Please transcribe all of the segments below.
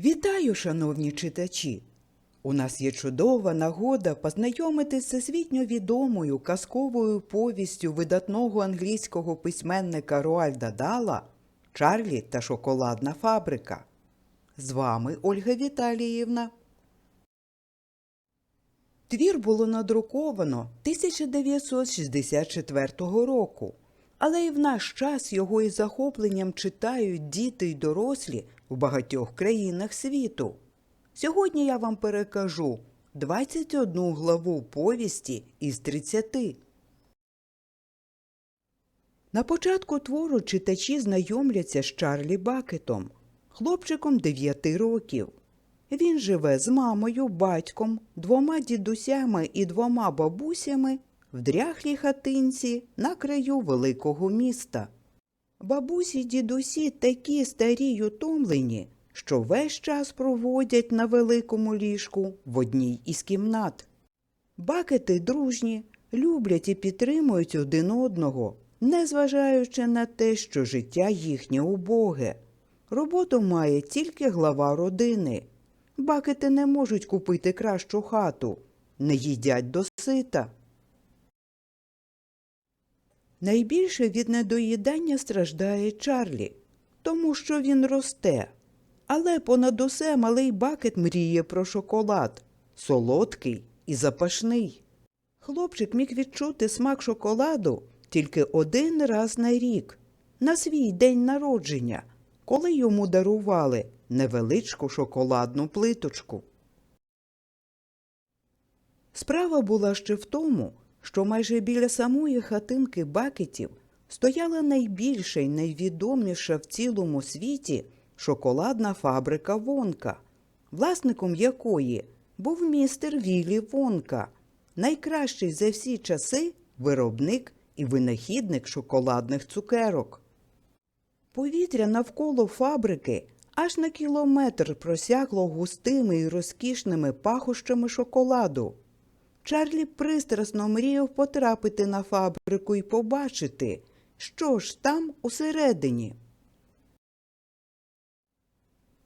Вітаю, шановні читачі! У нас є чудова нагода познайомитися з всесвітньо відомою казковою повістю видатного англійського письменника Роальда Дала Чарлі та шоколадна фабрика. З вами Ольга Віталіївна. Твір було надруковано 1964 року, але і в наш час його із захопленням читають діти й дорослі в багатьох країнах світу. Сьогодні я вам перекажу 21 главу повісті із 30. На початку твору читачі знайомляться з Чарлі Бакетом, хлопчиком 9 років. Він живе з мамою, батьком, двома дідусями і двома бабусями в дряхлій хатинці на краю великого міста. Бабусі дідусі такі старі й утомлені, що весь час проводять на великому ліжку в одній із кімнат. Бакети дружні, люблять і підтримують один одного, незважаючи на те, що життя їхнє убоге. Роботу має тільки глава родини. Бакети не можуть купити кращу хату, не їдять досита. Найбільше від недоїдання страждає Чарлі, тому що він росте. Але понад усе малий бакет мріє про шоколад солодкий і запашний. Хлопчик міг відчути смак шоколаду тільки один раз на рік, на свій день народження, коли йому дарували невеличку шоколадну плиточку. Справа була ще в тому, що майже біля самої хатинки бакетів стояла найбільша й найвідоміша в цілому світі шоколадна фабрика Вонка, власником якої був містер Віллі Вонка, найкращий за всі часи виробник і винахідник шоколадних цукерок. Повітря навколо фабрики аж на кілометр просягло густими і розкішними пахощами шоколаду. Чарлі пристрасно мріяв потрапити на фабрику і побачити, що ж там усередині.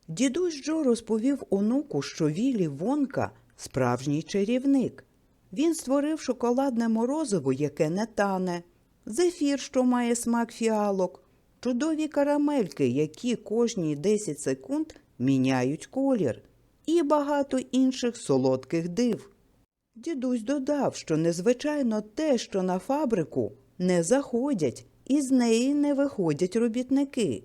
Дідусь Джо розповів онуку, що Віллі Вонка справжній чарівник. Він створив шоколадне морозиво, яке не тане, зефір, що має смак фіалок, чудові карамельки, які кожні 10 секунд міняють колір, і багато інших солодких див. Дідусь додав, що незвичайно те, що на фабрику не заходять і з неї не виходять робітники.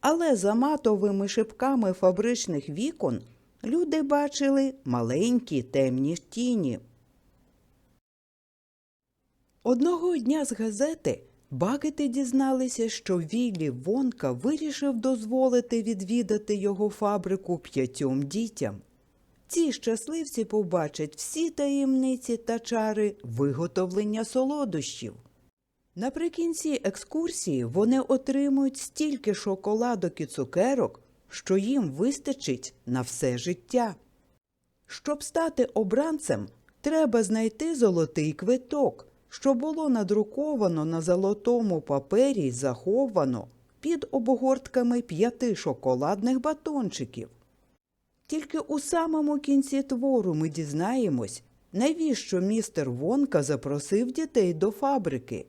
Але за матовими шибками фабричних вікон люди бачили маленькі темні тіні. Одного дня з газети Бакети дізналися, що Віллі Вонка вирішив дозволити відвідати його фабрику п'ятьом дітям. Ці щасливці побачать всі таємниці та чари виготовлення солодощів. Наприкінці екскурсії вони отримують стільки шоколадок і цукерок, що їм вистачить на все життя. Щоб стати обранцем, треба знайти золотий квиток, що було надруковано на золотому папері й заховано під обгортками п'яти шоколадних батончиків. Тільки у самому кінці твору ми дізнаємось, навіщо містер Вонка запросив дітей до фабрики.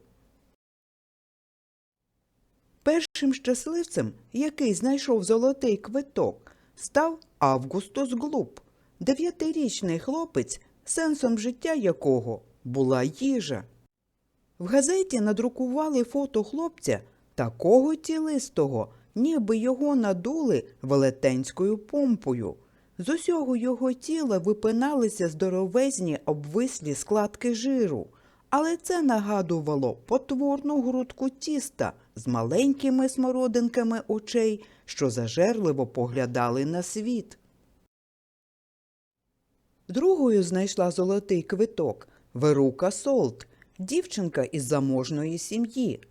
Першим щасливцем, який знайшов золотий квиток, став Августус Глуп, дев'ятирічний хлопець, сенсом життя якого була їжа. В газеті надрукували фото хлопця такого тілистого, ніби його надули велетенською помпою. З усього його тіла випиналися здоровезні обвислі складки жиру, але це нагадувало потворну грудку тіста з маленькими смородинками очей, що зажерливо поглядали на світ. Другою знайшла золотий квиток Верука Солт, дівчинка із заможної сім'ї.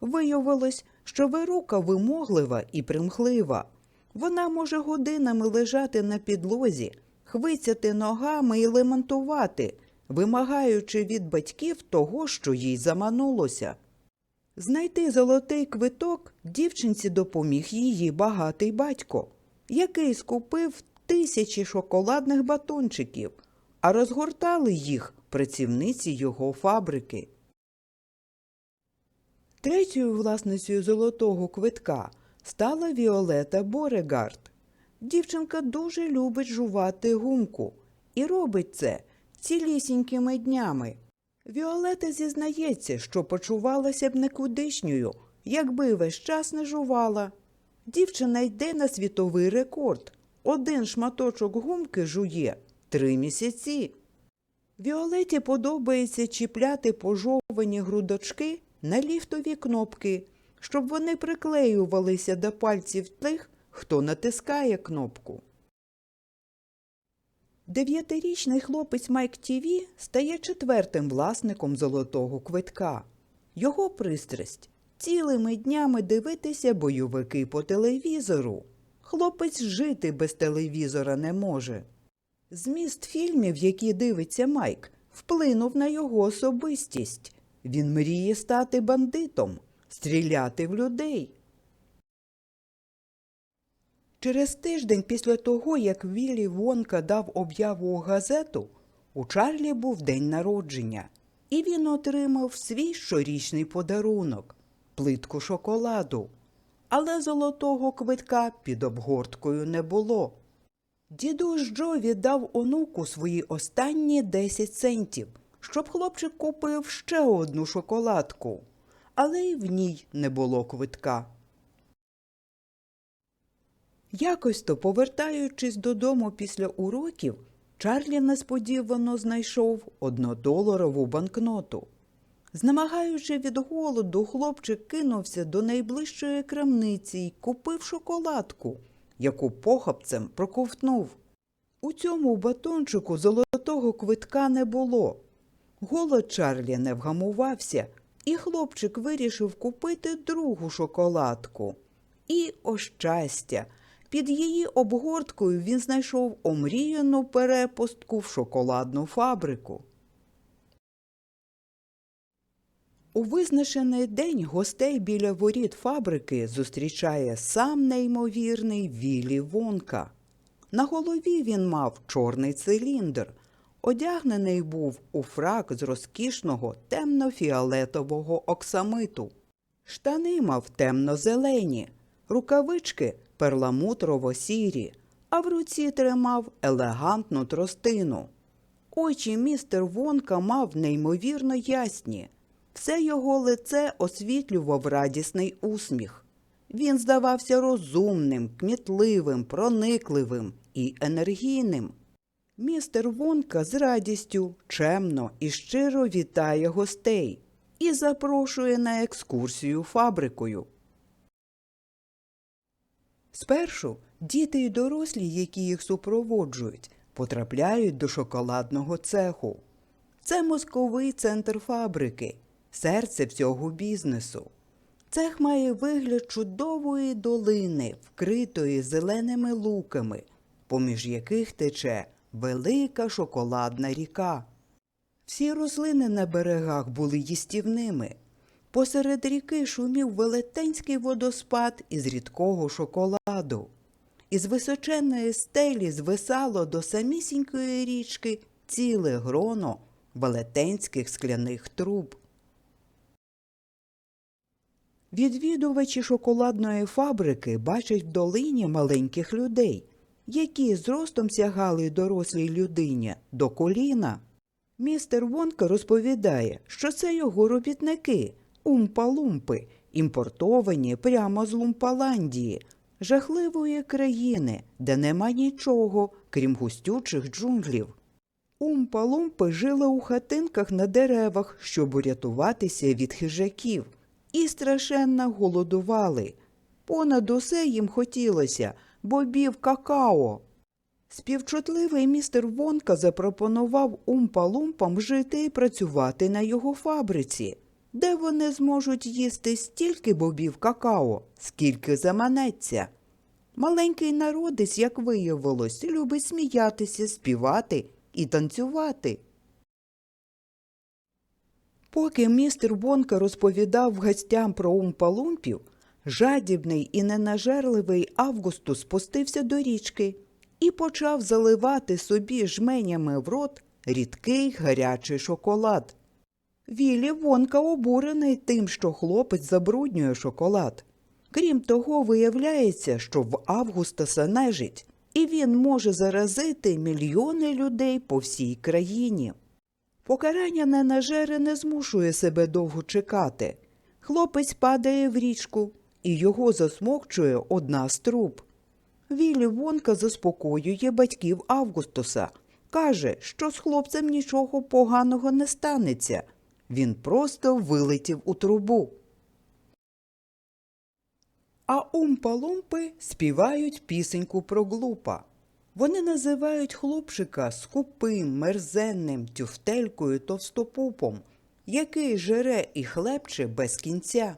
Виявилось, що Верука вимоглива і примхлива. Вона може годинами лежати на підлозі, хвицяти ногами і лементувати, вимагаючи від батьків того, що їй заманулося. Знайти золотий квиток дівчинці допоміг її багатий батько. який скупив тисячі шоколадних батончиків, а розгортали їх працівниці його фабрики. Третьою власницею золотого квитка стала Віолета Борегард. Дівчинка дуже любить жувати гумку і робить це цілісінькими днями. Віолета зізнається, що почувалася б некудишньою, якби весь час не жувала. Дівчина йде на світовий рекорд. Один шматочок гумки жує три місяці. Віолеті подобається чіпляти пожовані грудочки на ліфтові кнопки, щоб вони приклеювалися до пальців тих, хто натискає кнопку. Дев'ятирічний хлопець Майк Тіві стає четвертим власником золотого квитка. Його пристрасть цілими днями дивитися бойовики по телевізору. Хлопець жити без телевізора не може. Зміст фільмів, які дивиться Майк, вплинув на його особистість. Він мріє стати бандитом, стріляти в людей. Через тиждень після того, як Віллі Вонка дав об'яву у газету, у Чарлі був день народження, і він отримав свій щорічний подарунок плитку шоколаду. Але золотого квитка під обгорткою не було. Дідусь Джо віддав онуку свої останні 10 центів, щоб хлопчик купив ще одну шоколадку, але й в ній не було квитка. Якось то, повертаючись додому після уроків, Чарлі несподівано знайшов однодоларову банкноту. Знемагаючи від голоду, хлопчик кинувся до найближчої крамниці й купив шоколадку, яку похапцем проковтнув. У цьому батончику золотого квитка не було. Голод Чарлі не вгамувався, і хлопчик вирішив купити другу шоколадку. І, о щастя, під її обгорткою він знайшов омріяну перепустку в шоколадну фабрику. У визначений день гостей біля воріт фабрики зустрічає сам неймовірний Віллі Вонка. На голові він мав чорний циліндр. Одягнений був у фрак з розкішного темно-фіолетового оксамиту. Штани мав темно-зелені, рукавички перламутрово-сірі, а в руці тримав елегантну тростину. Очі містер Вонка мав неймовірно ясні. Все його лице освітлював радісний усміх. Він здавався розумним, кмітливим, проникливим і енергійним. Містер Вонка з радістю, чемно і щиро вітає гостей і запрошує на екскурсію фабрикою. Спершу діти й дорослі, які їх супроводжують, потрапляють до шоколадного цеху. Це мозковий центр фабрики, серце всього бізнесу. Цех має вигляд чудової долини, вкритої зеленими луками, поміж яких тече велика шоколадна ріка. Всі рослини на берегах були їстівними. Посеред ріки шумів велетенський водоспад із рідкого шоколаду. Із височенної стелі звисало до самісінької річки ціле гроно велетенських скляних труб. Відвідувачі шоколадної фабрики бачать в долині маленьких людей, які зростом сягали дорослій людині до коліна. Містер Вонка розповідає, що це його робітники, умпа-лумпи, імпортовані прямо з Лумпаландії, жахливої країни, де нема нічого, крім густючих джунглів. Умпа-лумпи жили у хатинках на деревах, щоб урятуватися від хижаків, і страшенно голодували. Понад усе їм хотілося бобів какао. Співчутливий містер Вонка запропонував умпа-лумпам жити і працювати на його фабриці, де вони зможуть їсти стільки бобів какао, скільки заманеться. Маленький народець, як виявилось, любить сміятися, співати і танцювати. Поки містер Вонка розповідав гостям про умпалумпів, Жадібний і ненажерливий Августус спустився до річки і почав заливати собі жменями в рот рідкий гарячий шоколад. Віллі Вонка обурений тим, що хлопець забруднює шоколад. Крім того, виявляється, що в Августаса нежить, і він може заразити мільйони людей по всій країні. Покарання ненажери не змушує себе довго чекати. Хлопець падає в річку, і його засмокчує одна з труб. Віллі Вонка заспокоює батьків Августуса, каже, що з хлопцем нічого поганого не станеться. Він просто вилетів у трубу. А умпа-лумпи співають пісеньку про глупа. Вони називають хлопчика скупим, мерзенним, тюфтелькою товстопупом, який жере і хлебче без кінця.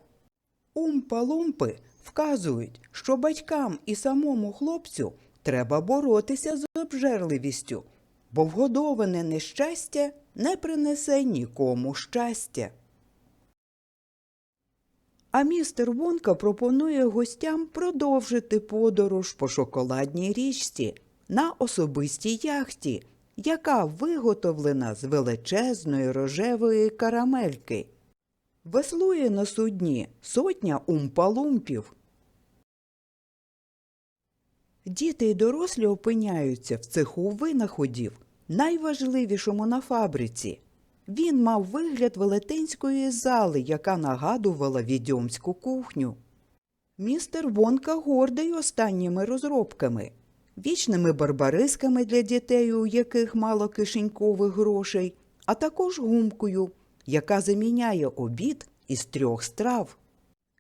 Умпа-лумпи вказують, що батькам і самому хлопцю треба боротися з обжерливістю, бо вгодоване нещастя не принесе нікому щастя. А містер Вонка пропонує гостям продовжити подорож по шоколадній річці на особистій яхті, яка виготовлена з величезної рожевої карамельки. Веслує на судні сотня умпалумпів. Діти й дорослі опиняються в цеху винаходів, найважливішому на фабриці. Він мав вигляд велетенської зали, яка нагадувала відьомську кухню. Містер Вонка гордий останніми розробками, вічними барбарисками для дітей, у яких мало кишенькових грошей, а також гумкою, яка заміняє обід із трьох страв.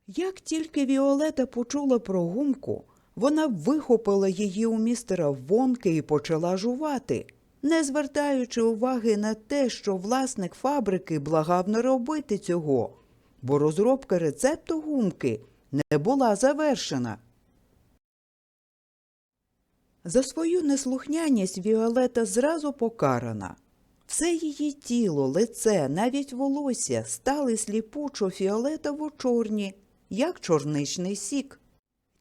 Як тільки Віолета почула про гумку, вона вихопила її у містера Вонки і почала жувати, не звертаючи уваги на те, що власник фабрики благав не робити цього, бо розробка рецепту гумки не була завершена. За свою неслухняність Віолета зразу покарана. Все її тіло, лице, навіть волосся стали сліпучо фіолетово чорні, як чорничний сік.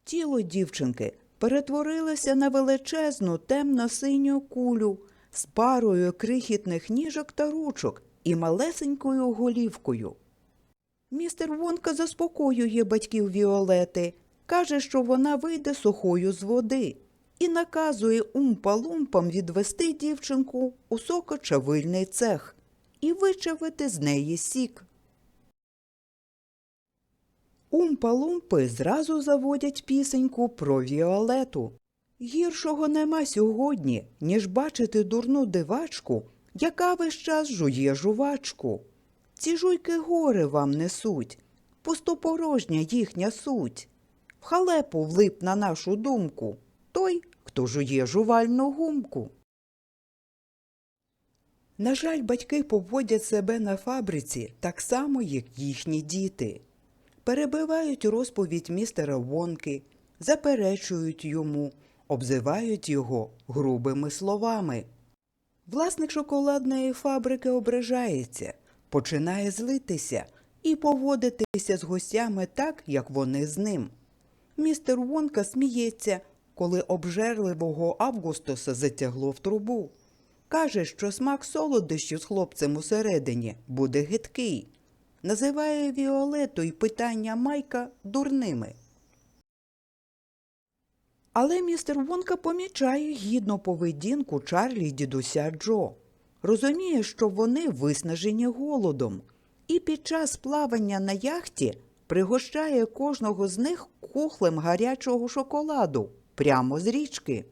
Тіло дівчинки перетворилося на величезну темно-синю кулю з парою крихітних ніжок та ручок і малесенькою голівкою. Містер Вонка заспокоює батьків Віолети, каже, що вона вийде сухою з води і наказує умпа-лумпам відвести дівчинку у сокочавильний цех і вичавити з неї сік. Умпа-лумпи зразу заводять пісеньку про Віолету. Гіршого нема сьогодні, ніж бачити дурну дивачку, яка весь час жує жувачку. Ці жуйки гори вам несуть, пустопорожня їхня суть. В халепу влип на нашу думку той, хто жує жувальну гумку. На жаль, батьки поводять себе на фабриці так само, як їхні діти. Перебивають розповідь містера Вонки, заперечують йому, обзивають його грубими словами. Власник шоколадної фабрики ображається, починає злитися і поводитися з гостями так, як вони з ним. Містер Вонка сміється, коли обжерливого Августуса затягло в трубу. Каже, що смак солодощів з хлопцем усередині буде гидкий. Називає Віолету і питання Майка дурними. Але містер Вонка помічає гідну поведінку Чарлі й дідуся Джо. Розуміє, що вони виснажені голодом, і під час плавання на яхті пригощає кожного з них кухлем гарячого шоколаду прямо з річки.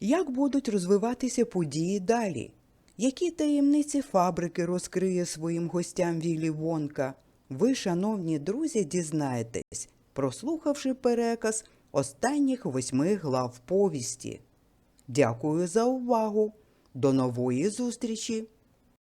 Як будуть розвиватися події далі? Які таємниці фабрики розкриє своїм гостям Віллі Вонка? Ви, шановні друзі, дізнаєтесь, прослухавши переказ останніх восьми глав повісті. Дякую за увагу. До нової зустрічі!